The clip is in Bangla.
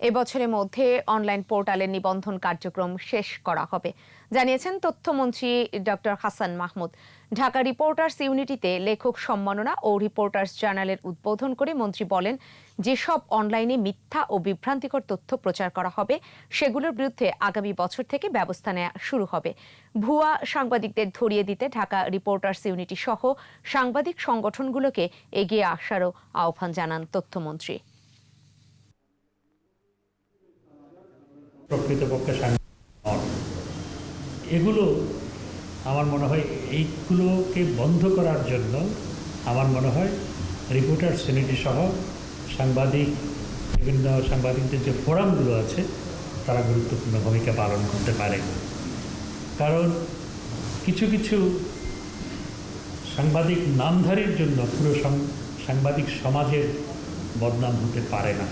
এবছরের মধ্যে অনলাইন পোর্টালের নিবন্ধন কার্যক্রম শেষ করা হবে। জানিয়েছেন তথ্যমন্ত্রী ডক্টর হাসান মাহমুদ। ঢাকা রিপোর্টার্স ইউনিটিতে লেখক সম্মাননা ও রিপোর্টার্স জার্নালের উদ্বোধন করে মন্ত্রী বলেন, যেসব অনলাইনে মিথ্যা ও বিভ্রান্তিকর তথ্য প্রচার করা হবে, সেগুলোর বিরুদ্ধে আগামী বছর থেকে ব্যবস্থা নেওয়া শুরু হবে। ভুয়া সাংবাদিকদের ধরিয়ে দিতে ঢাকা রিপোর্টার্স ইউনিটি সহ সাংবাদিক সংগঠনগুলোকে এগিয়ে আসারও আহ্বান জানান তথ্যমন্ত্রী। প্রকৃতপক্ষে সাংবাদিক। এগুলো আমার মনে হয় এইগুলোকে বন্ধ করার জন্য আমার মনে হয় রিপোর্টার শ্রেণীটি সহ সাংবাদিক, বিভিন্ন সাংবাদিকদের যে ফোরামগুলো আছে, তারা গুরুত্বপূর্ণ ভূমিকা পালন করতে পারে কারণ কিছু কিছু সাংবাদিক নামধারীর জন্য পুরো সাংবাদিক সমাজের বদনাম হতে পারে না